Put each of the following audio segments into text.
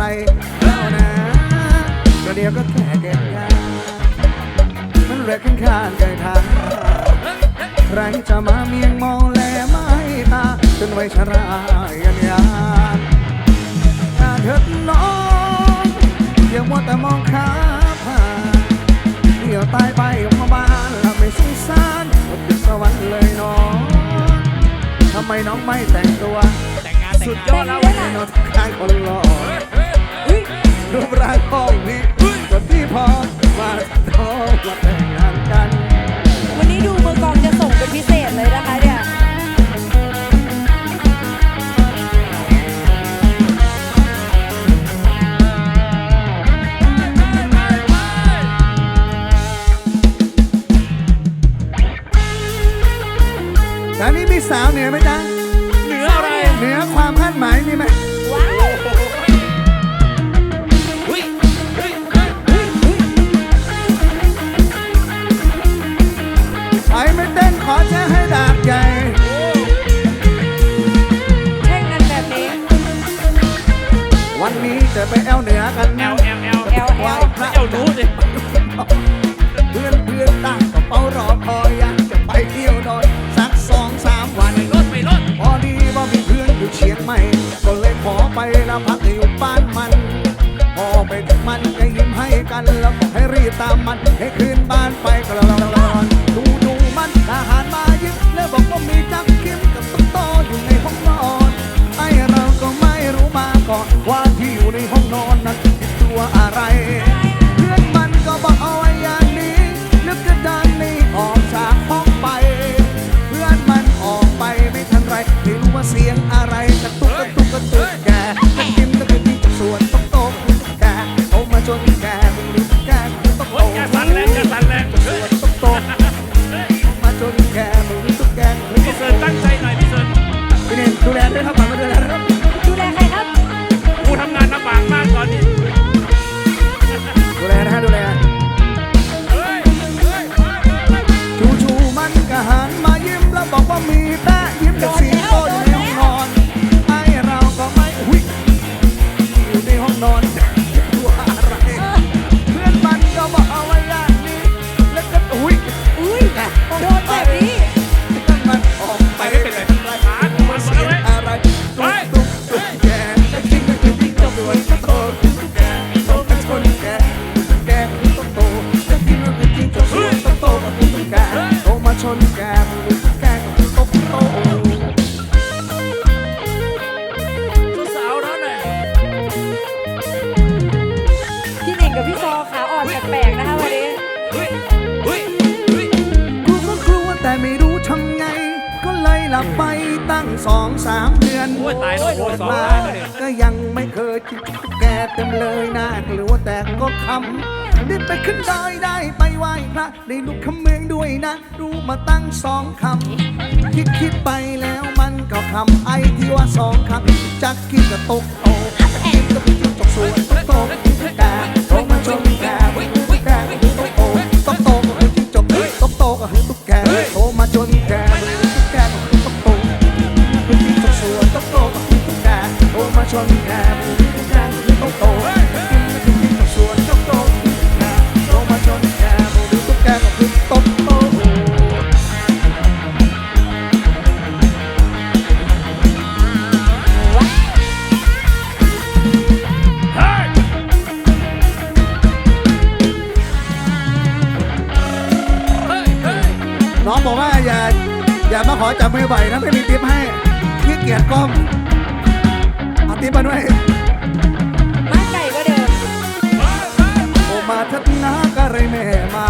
ว้คอยใครแล้วนะก็เดียวก็แค่เก็บงานมันเรียกขึ้นข้างไกลทางใครจะมาเมียงมองแลไม่ตาจนไว้ชรายันยานถ้าเถิดน้องอย่ามัวแต่มองข้าผ่านเดี๋ยวตายไปมาบ้านแล้วไม่สงสารอดติดสวรรค์เลยน้องทำไมน้องไม่แต่งตัว แต่งงานแต่งสุดยอดแล้ววันนี้น้องทายคนหล่อ รูปร่างพ้องนี้คนที่พอมาท้องมาแต่งงานกัน วันนี้ดูมือกลองจะส่งเป็นพิเศษเลยนะคะ รู้สิเพื่อนเพื่อนตั้งกระเป๋ารอคอยอยากจะไปเที่ยวดอยสักสองสามวันไม่ลดไม่ลดพอดีว่ามีเพื่อนอยู่เชียงใหม่ ก็เลยขอไปแล้วพักอยู่บ้านมัน พอไปถึงมันก็ยิ้มให้กันแล้วบอกให้รีบตามมันให้คืนบ้านไปก็รอนดูดูมันทหารมายึดแล้วบอกว่ามีจักกิมกับตุ๊กโตอยู่ในห้องนอนไอเราก็ไม่รู้มาก่อนว่าที่อยู่ในห้องนอนนั้นคือตัวอะไร ดูแลด้วยครับฝากมาดูแลด้วยครับ สองสามเดือนโอ้ยตายแล้วโอ้ยสองมาตายแล้วเนี่ย ก็ยังไม่เคยจิกตุ๊กแกเต็มเลยนะหรือว่าแต่ก็คำได้ไปขึ้นดอยได้ไปไหว้พระได้ลูกคำเมืองด้วยนะ รู้มาตั้งสองคำคิดคิดไปแล้วมันก็คำไอ้ที่ว่าสองคำจักกินก็ตกโตกินก็ไปจิ้งจกสวนตกโตแก จับมือบ่อยนะไม่มีทิปให้ขี้เกียจก้มเอาทิปมาด้วยมาไก่ก็เดิมโอมาทัดนากะไรแม่มา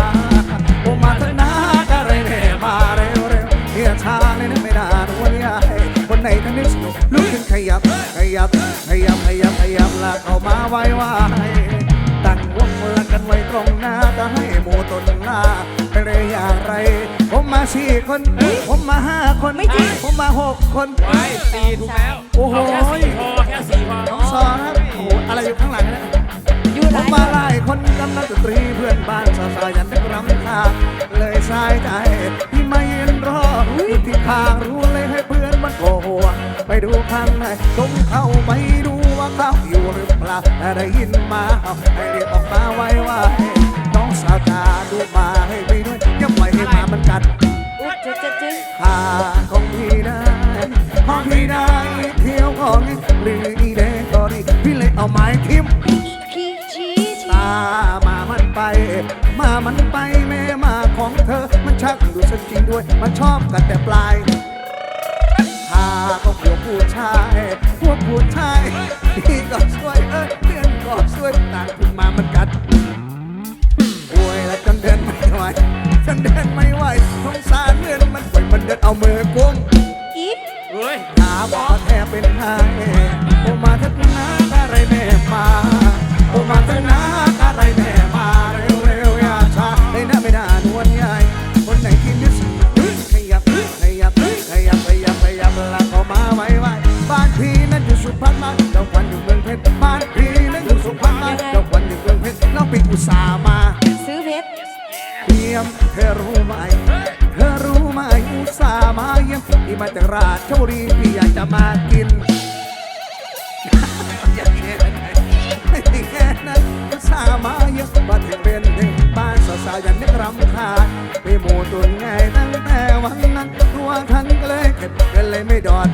โอมาทัดนากะไรแม่มาเร็วเร็วเฮียช้าเลยนะไม่นานวันยายคนไหนทั้งนี้ลุกขึ้นขยับขยับขยับขยับขยับลากเข้ามาไว้ไว้ตั้งวงละกัน ไว้ตรงหน้าจะให้หมูตนหน้าไปเลยอย่างไร ผมมาสี่คน ผมมาห้าคน ไม่จริง ผมมาหกคนไปสี่ถูกแล้วโอ้โหแค่สี่พอแค่สี่พอน้องซอครับโอ้โหอะไรอยู่ข้างหลังเนะอยู่ผไหนมมาไล่คนกำนักดนตรีเพื่อนบ้านสาวสายันได้รำคาญเลยสายใจที่มายืนรออยู่ที่ทางรู้เลยให้เพื่อนมันโกหัวไปดูข้างในผมเข้าไปดูว่าเขา ได้ยินมาเอาให้รียกออกมาไว้ว่าน้องสาวจาดูมาให้ไปด้วยอย่าปล่อยให้มามันกัดอุ๊ยจึ๊ดจึ๊ดจึ๊ดข้าของพี่ได้ของพี่ได้เที่ยวของหรืออีเดงก็ดีพี่เลยเอาไม้ทิ่มตามามันไป มามันไปแม่มาของเธอมันชักดูสักจริงด้วย มันชอบกันแต่ปลาย ผู้ชาย พวกผู้ชายพี่ก็ช่วยเออเพื่อนก็ช่วยต่างขึ้นมามันกัดป่วยแล้วจนเดินไม่ไหวจนเดินไม่ไหวสงสารเพื่อนมันป่วยมันเดินเอามือกุมอีฟเฮ้ยตาบอดแทบเป็นไห้โอมาทักนาอะไรแม่มาโอมาทักนาอะไรากินอยากแค่ไหนไม่แค่นั้นสามาเยี่ยมมาถึงเรียนถึงบ้านสาสาอย่านี้รำคาญไปหมู่ตุนไงตั้งแต่วันนั้นตัวทันก็เลยเข็ดก็เลยไม่ดอด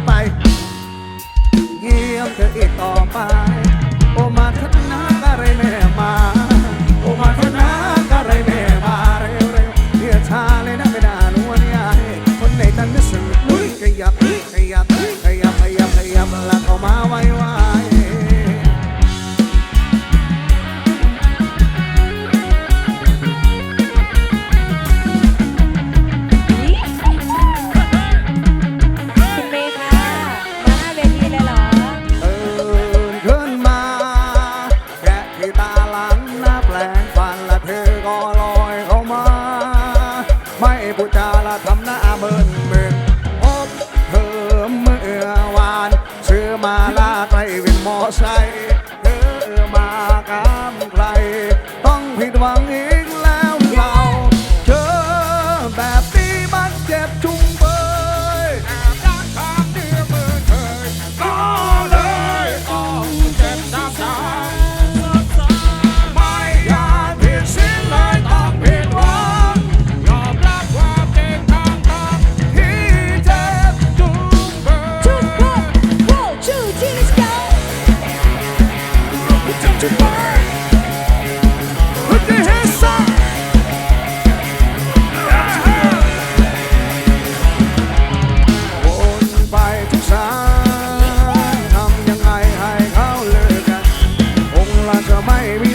ต้องผิดหวังอี like a baby.